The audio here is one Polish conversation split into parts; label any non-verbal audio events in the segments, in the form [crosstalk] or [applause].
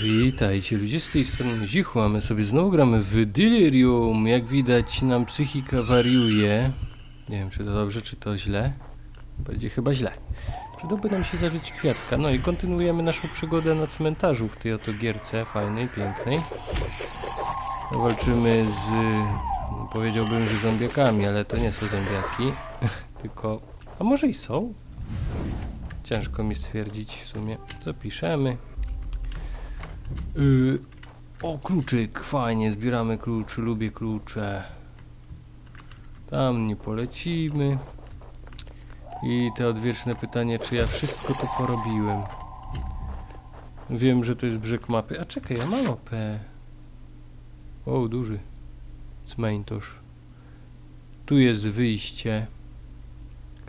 Witajcie ludzie z tej strony Zichu, a my sobie znowu gramy w Delirium. Jak widać nam psychika wariuje. Nie wiem czy to dobrze, czy to źle. Będzie chyba źle. Przydałby nam się zażyć kwiatka. No i kontynuujemy naszą przygodę na cmentarzu w tej oto gierce fajnej, pięknej. Walczymy z... no, powiedziałbym, że zombiakami, ale to nie są zombiaki. [laughs] Tylko... A może i są? Ciężko mi stwierdzić w sumie. Zapiszemy. Yy, o, kluczyk, fajnie, zbieramy kluczy, lubię klucze. Tam nie polecimy. I te odwieczne pytanie, czy ja wszystko tu porobiłem. Wiem, że to jest brzeg mapy. A czekaj, ja mam mapę. O, duży. Cmentarz. Tu jest wyjście.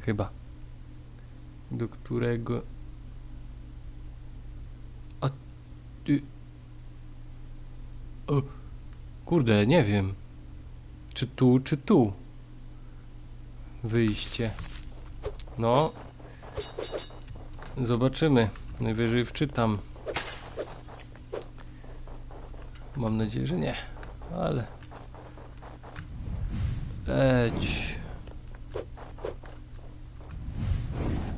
Chyba. Do którego... A ty... O, kurde, nie wiem. Czy tu, czy tu? Wyjście. No. Zobaczymy. Najwyżej wczytam. Mam nadzieję, że nie. Ale... Leć.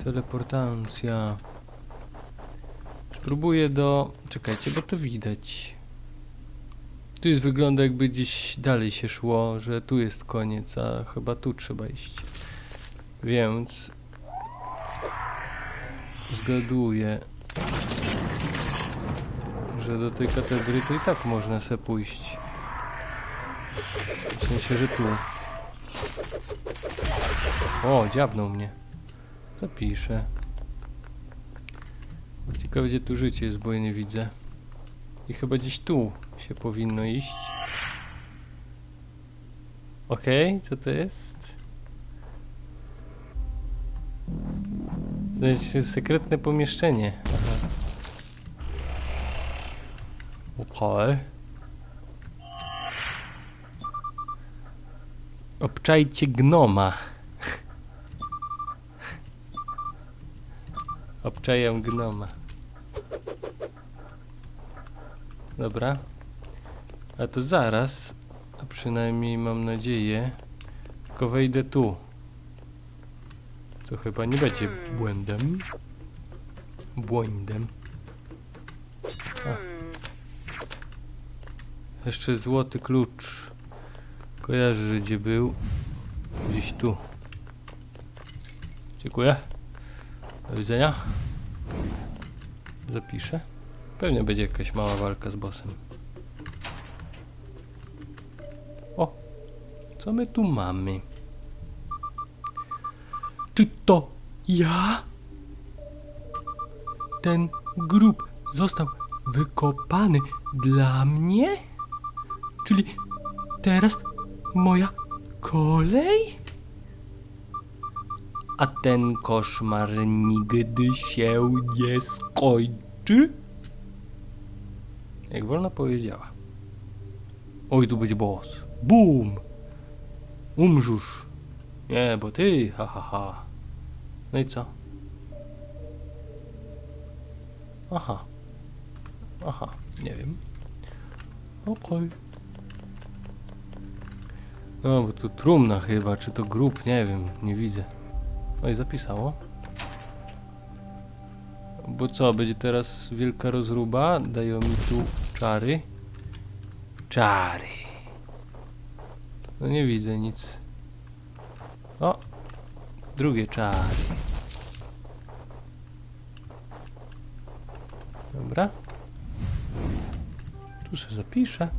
Teleportacja. Spróbuję do... Czekajcie, bo to widać. Tu jest wygląda jakby gdzieś dalej się szło, że tu jest koniec, a chyba tu trzeba iść. Więc... Zgaduję, że do tej katedry to i tak można se pójść. W sensie, że tu. O, dziabnął mnie. Zapiszę. Ciekawe gdzie tu życie jest, bo ja nie widzę. I chyba gdzieś tu się powinno iść. Okej, co to jest? Znaczy sekretne pomieszczenie. Aha. Obczajcie gnoma. Obczajam gnoma. Dobra. A to zaraz, a przynajmniej mam nadzieję, tylko wejdę tu. Co chyba nie będzie błędem. Błędem. A. Jeszcze złoty klucz. Kojarzę, że gdzie był. Gdzieś tu. Dziękuję. Do widzenia. Zapiszę. Pewnie będzie jakaś mała walka z bossem. Co my tu mamy? Czy to ja? Ten grób został wykopany dla mnie? Czyli teraz moja kolej? A ten koszmar nigdy się nie skończy? Jak wolno powiedziała. Oj, tu będzie boss. Bum! Umrzusz. Nie, bo ty, ha, ha, ha. No i co? Aha. Aha, nie wiem. Okej. No, bo tu trumna chyba, czy to grób, nie wiem, nie widzę. No i zapisało. Bo co, będzie teraz wielka rozruba? Dają mi tu czary. Czary. No nie widzę nic. O! Drugie czary. Dobra. Tu się zapiszę.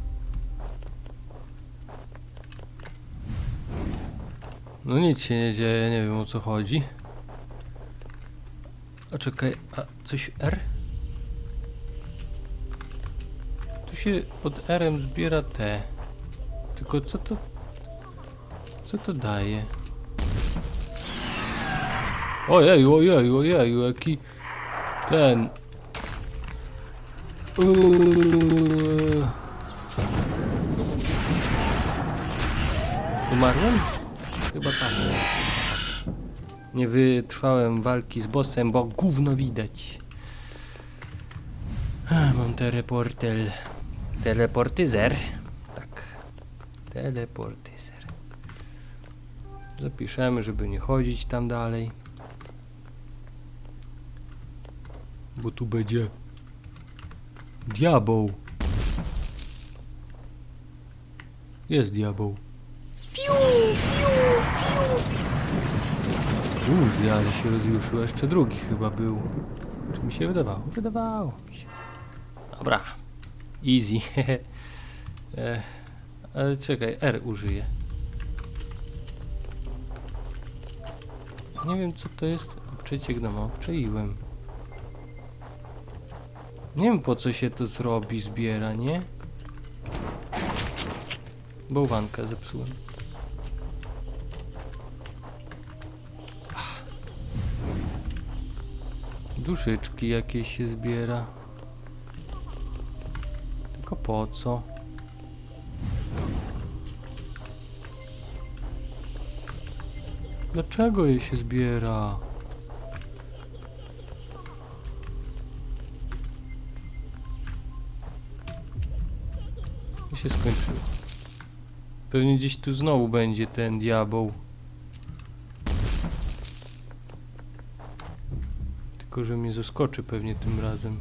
No nic się nie dzieje, nie wiem o co chodzi. A czekaj, a coś R? Tu się pod R-em zbiera T. Tylko co to... Co to daje? Ojej, ojej, ojej, jaki ten. Uuu. Umarłem? Chyba tak. Nie wytrwałem walki z bossem, bo gówno widać. Mam teleportel. Teleportyzer. Tak. Teleportyzer. Zapiszemy, żeby nie chodzić tam dalej. Bo tu będzie diabeł. Jest diabeł. Kurde, ale się rozjuszył. Jeszcze drugi chyba był. Czy mi się wydawało? Wydawało mi się. Dobra. Easy. [laughs] e, ale czekaj, R użyję. Nie wiem co to jest. Przeciek no obczaiłem. Nie wiem po co się to zrobi, zbiera, nie? Bałwankę zepsułem. Duszyczki jakieś się zbiera. Tylko po co? Dlaczego je się zbiera? I się skończyło. Pewnie gdzieś tu znowu będzie ten diabeł. Tylko, że mnie zaskoczy pewnie tym razem.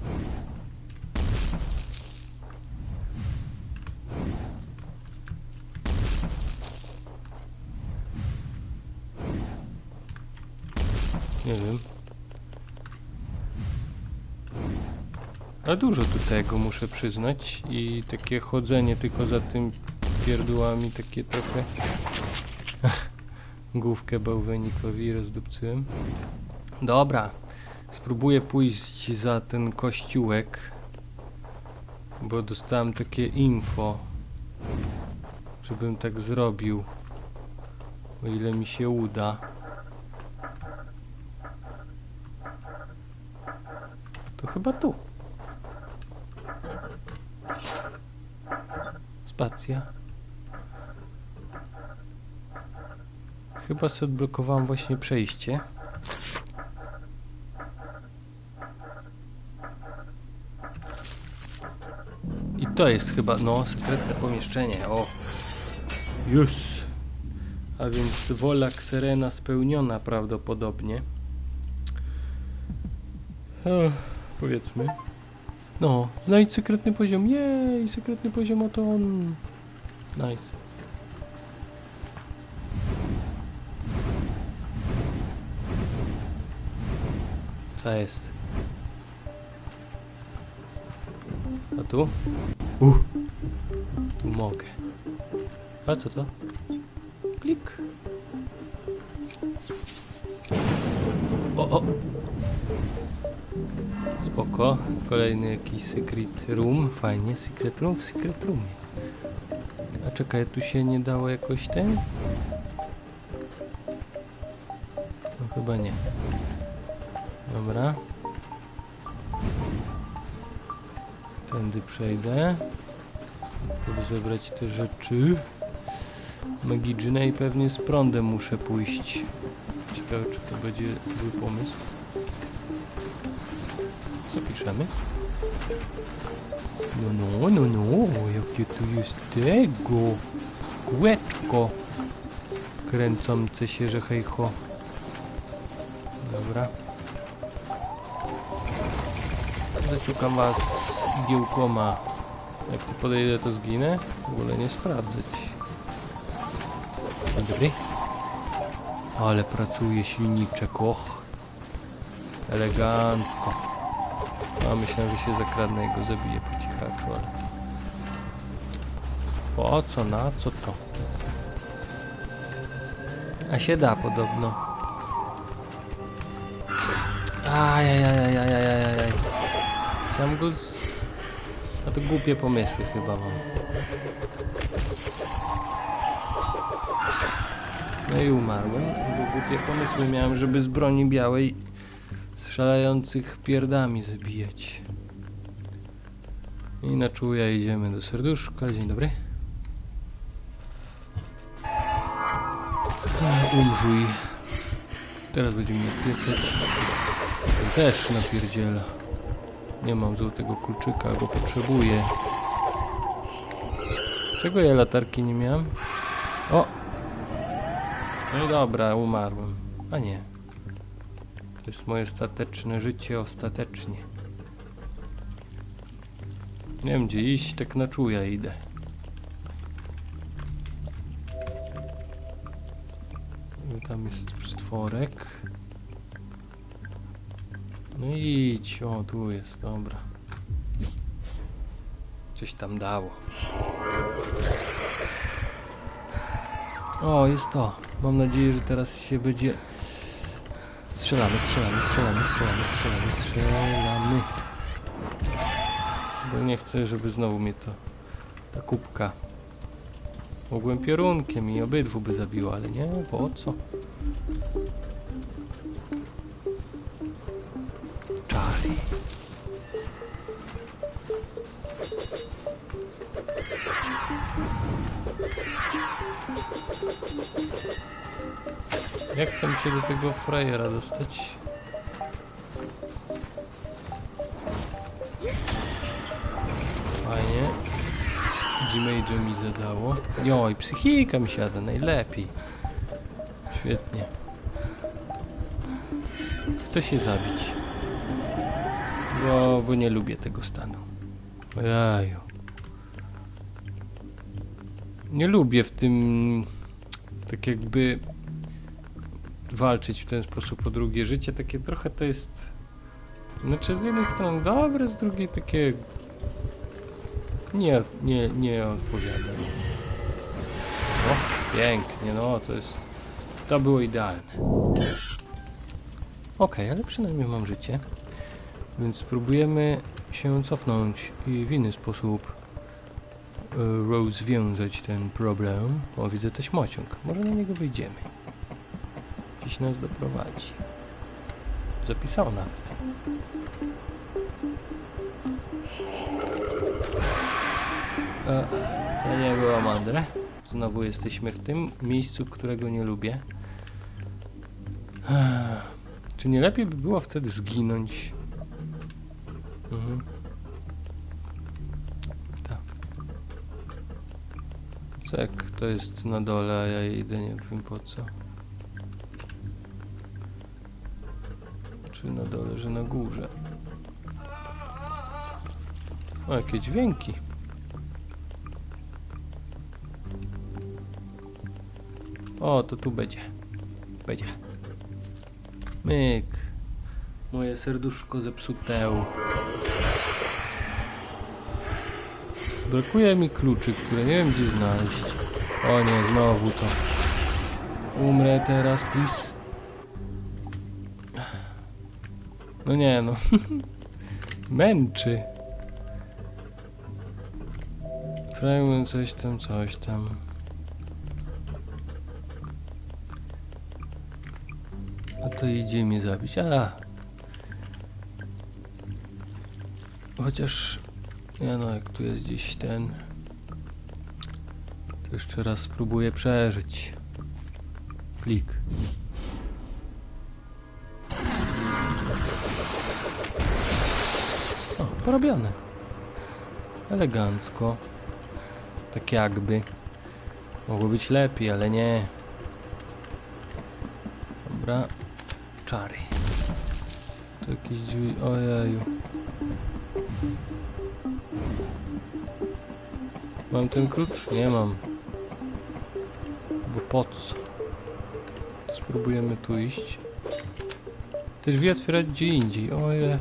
Nie wiem. Dużo tu tego muszę przyznać i takie chodzenie tylko za tym pierdółami takie trochę [laughs] główkę bałwanikowi rozdupcyłem. Dobra, spróbuję pójść za ten kościółek, bo dostałem takie info, żebym tak zrobił, o ile mi się uda. To chyba tu. Spacja. Chyba sobie odblokowałem właśnie przejście. I to jest chyba, no, sekretne pomieszczenie, o. Już. A więc wola Kserena spełniona prawdopodobnie. Ech, powiedzmy. No, znajdź sekretny poziom. Jej, sekretny poziom oto on. Nice. Co jest? A tu? Uh, tu mogę. A co to? Klik. O, o. Spoko. Kolejny jakiś secret room. Fajnie, secret room w secret roomie. A czekaj, tu się nie dało jakoś ten? No chyba nie. Dobra. Tędy przejdę. Żeby zebrać te rzeczy. Magiczne i pewnie z prądem muszę pójść. Ciekawe, czy to będzie zły pomysł. Co piszemy? No, no, no, no, jakie tu jest tego? Kółeczko. Kręcące się, że hejho. Dobra. Zaciukam was igiełkoma. Jak tu podejdę, to zginę? W ogóle nie sprawdzać. Dobry. Ale pracuje silniczek, och. Elegancko. A myślałem, że się zakradnę i go zabiję po cichaczu, ale... Po co, na co to? A się da podobno. Ajajajajajajajaj. Chciałem go z... A to głupie pomysły chyba mam. No i umarłem, bo głupie pomysły miałem, żeby z broni białej strzelających pierdami zabijać. I na czuja idziemy do serduszka. Dzień dobry. Ech, Umrzuj. Teraz będziemy mnie wpieprzać. Ten też napierdziela. Nie mam złotego kluczyka, go potrzebuję. Czego ja latarki nie miałem? O! No i dobra, umarłem. A nie. To jest moje ostateczne życie, ostatecznie. Nie wiem gdzie iść, tak na czuja idę. Tam jest stworek. No idź, o tu jest, dobra. Coś tam dało. O, jest to. Mam nadzieję, że teraz się będzie... Strzelamy, strzelamy, strzelamy, strzelamy, strzelamy, strzelamy. Bo nie chcę, żeby znowu mnie to... Ta kubka. Mogłem piorunkiem i obydwu by zabiło, ale nie, po co? Tego frajera dostać? Fajnie. G-Major mi zadało. Joj, psychika mi siada, najlepiej. Świetnie. Chcę się zabić. Bo, bo nie lubię tego stanu. Ojaju. Nie lubię w tym tak jakby walczyć w ten sposób o drugie życie. Takie trochę to jest znaczy z jednej strony dobre, z drugiej takie nie, nie, nie odpowiada. O, pięknie, no to jest to było idealne. Okej, ale przynajmniej mam życie. Więc spróbujemy się cofnąć i w inny sposób e, rozwiązać ten problem. O, widzę taśmociąg. Może na niego wyjdziemy. Gdzieś nas doprowadzi. Zapisał nawet. E, to nie było mądre. Znowu jesteśmy w tym miejscu, którego nie lubię. Czy nie lepiej by było wtedy zginąć? Mhm. Tak. Co jak to jest na dole, a ja idę nie wiem po co. Czy na dole, że na górze. O, jakie dźwięki. O, to tu będzie. Będzie. Myk. Moje serduszko zepsute. Brakuje mi kluczy, które nie wiem gdzie znaleźć. O nie, znowu to. Umrę teraz, please. No nie, no. [laughs] Męczy. Fragment coś tam, coś tam. A to idzie mnie zabić. A. Chociaż. Nie no, jak tu jest gdzieś ten. To jeszcze raz spróbuję przeżyć. Klik. Porobione. Elegancko. Tak jakby. Mogło być lepiej, ale nie. Dobra. Czary. Tu jakieś drzwi. Ojeju. Mam ten klucz? Nie mam. Bo po co? Spróbujemy tu iść. Te drzwi otwierać gdzie indziej. Oje.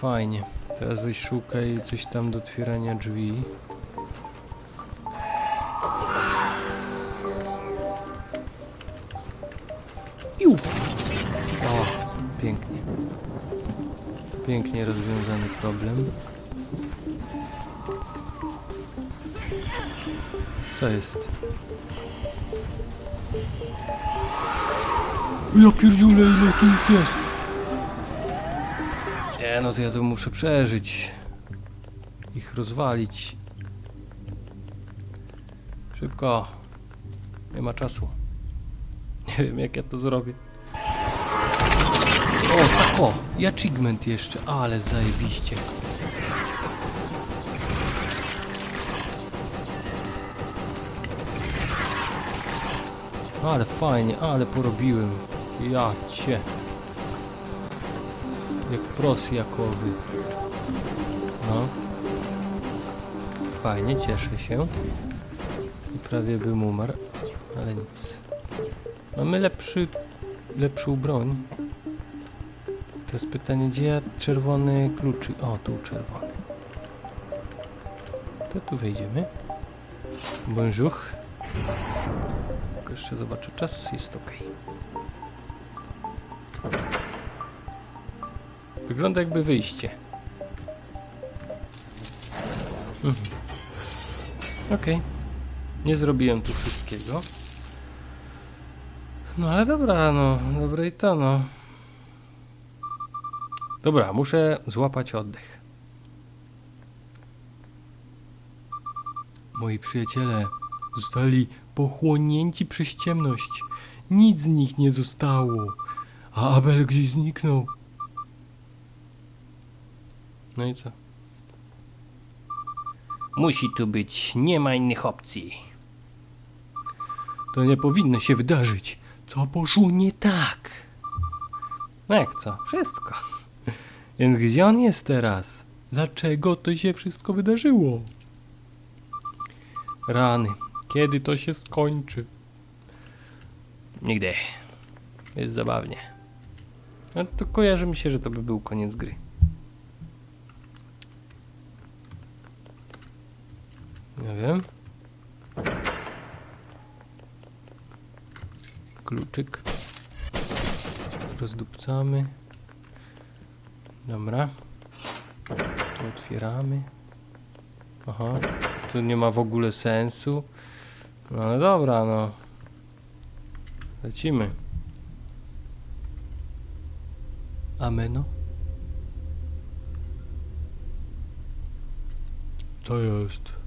Fajnie. Teraz weź szukaj coś tam do otwierania drzwi. Iu! O, pięknie. Pięknie rozwiązany problem. Co jest? Ja pierdziule, ile tu jest! No to ja to muszę przeżyć. Ich rozwalić. Szybko. Nie ma czasu. Nie wiem jak ja to zrobię. O, tak o! I achievement jeszcze, ale zajebiście. Ale fajnie, ale porobiłem. Ja cię. Jak pros jakowy. No. Fajnie, cieszę się. I prawie bym umarł, ale nic. Mamy lepszy, lepszą broń. Teraz pytanie, gdzie ja czerwony kluczyk? O, tu czerwony. To tu wejdziemy. Bonjour. Tylko jeszcze zobaczę czas, jest ok. Wygląda jakby wyjście. Mhm. Okej. Nie zrobiłem tu wszystkiego. No ale dobra, no. Dobre i to, no. Dobra, muszę złapać oddech. Moi przyjaciele zostali pochłonięci przez ciemność. Nic z nich nie zostało. A Abel gdzieś zniknął. No i co? Musi tu być, nie ma innych opcji. To nie powinno się wydarzyć. Co poszło nie tak? No jak co? Wszystko. [laughs] Więc gdzie on jest teraz? Dlaczego to się wszystko wydarzyło? Rany. Kiedy to się skończy? Nigdy. Jest zabawnie. No to kojarzy mi się, że to by był koniec gry. Nie wiem. Kluczyk. Rozdupcamy. Dobra. Tu otwieramy. Aha. Tu nie ma w ogóle sensu. No ale dobra, no. Lecimy. Ameno? To jest.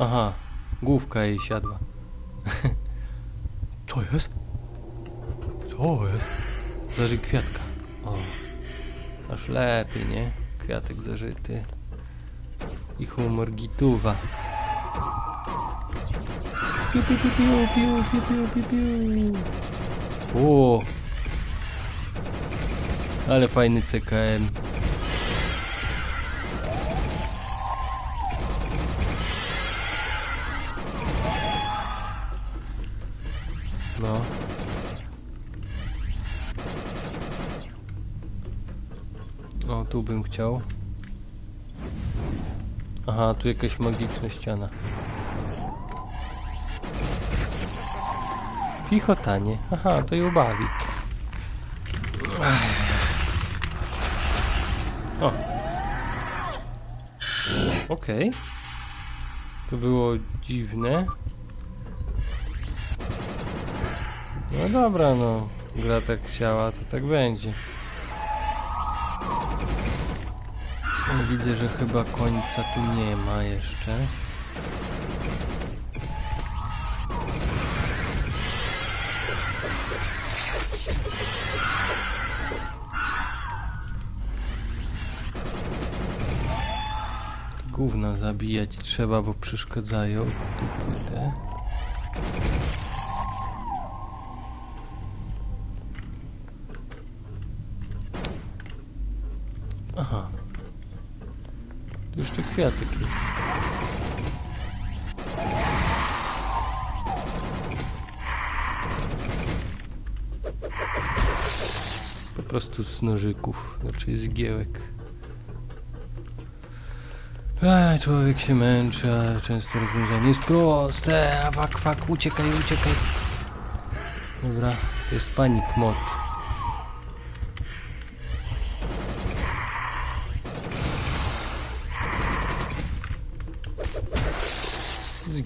Aha, główka jej siadła. [laughs] Co jest? Co jest? Zażyj kwiatka. O, aż lepiej, nie? Kwiatek zażyty. I humor gituwa. Piu, piu, piu, piu, piu, piu, piu, piu, piu. O! Ale fajny CKM. Chciał. Aha, tu jakaś magiczna ściana. Chichotanie. Aha, to ją bawi. O. Okej. To było dziwne. No dobra, no. Gra tak chciała, to tak będzie. Widzę, że chyba końca tu nie ma jeszcze. Gówna zabijać trzeba, bo przeszkadzają. Tu płytę. Aha. Jeszcze kwiatek jest. Po prostu z nożyków, znaczy z giełek. Ej, człowiek się męczy, a często rozwiązanie jest proste. A fak, fak, uciekaj, uciekaj. Dobra, jest panik mod.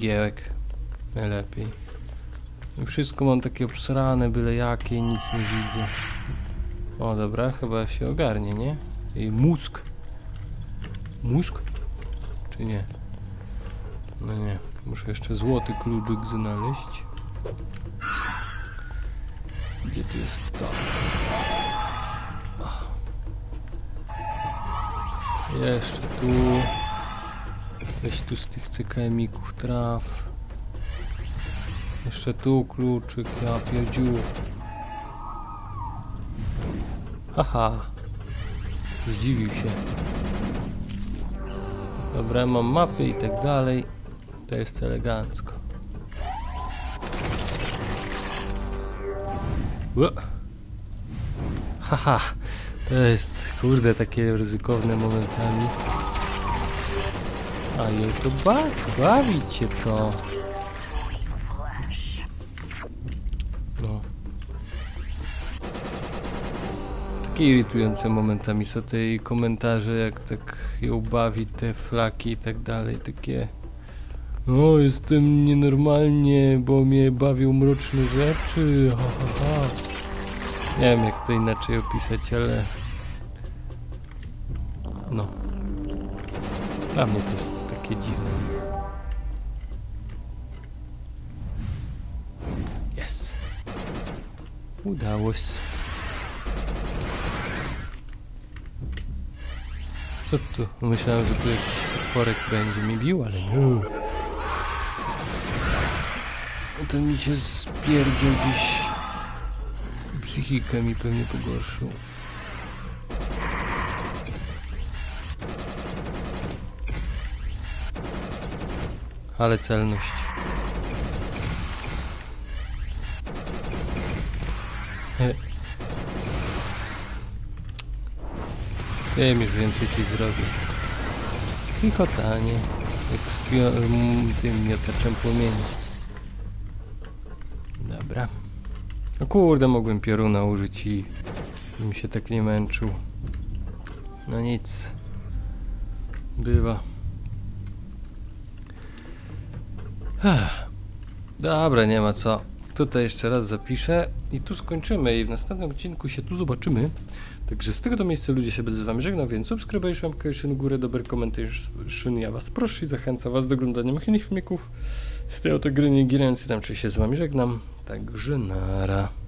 Zgiełek. Najlepiej. I wszystko mam takie obsrane, byle jakie, nic nie widzę. O dobra, chyba się ogarnie, nie? I mózg. Mózg? Czy nie? No nie. Muszę jeszcze złoty kluczyk znaleźć. Gdzie tu jest to? Jeszcze tu. Weź tu z tych cykamików traf. Jeszcze tu kluczyk, ja pierdziu. Haha. Zdziwił się. Dobra, mam mapy i tak dalej. To jest elegancko. Haha. To jest, kurde, takie ryzykowne momentami. A ją to bawi, bawi cię to. No. Takie irytujące momentami są te jej komentarze, jak tak ją bawi, te flaki i tak dalej, takie... O, jestem nienormalnie, bo mnie bawią mroczne rzeczy, ha, ha, ha. Nie wiem, jak to inaczej opisać, ale... No. Dla mnie to jest takie dziwne. Yes. Udało się. Co tu? Myślałem, że tu jakiś potworek będzie mi bił, ale nie. No To mi się spierdział gdzieś. Psychikę mi pewnie pogorszył. Ale celność. He. Wiem już więcej coś zrobię. Chichotanie. Jak z pio- m, tym miotaczem płomieni. Dobra. No kurde, mogłem pioruna użyć i bym się tak nie męczył. No nic. Bywa. Dobra, nie ma co. Tutaj jeszcze raz zapiszę i tu skończymy i w następnym odcinku się tu zobaczymy. Także z tego to miejsca ludzie się będę z wami żegnał, więc subskrybujcie, łapkę górę, dobry komentarz, ja was proszę i zachęcam was do oglądania mech innych filmików z tej oto gry i tam czy się z wami żegnam. Także nara.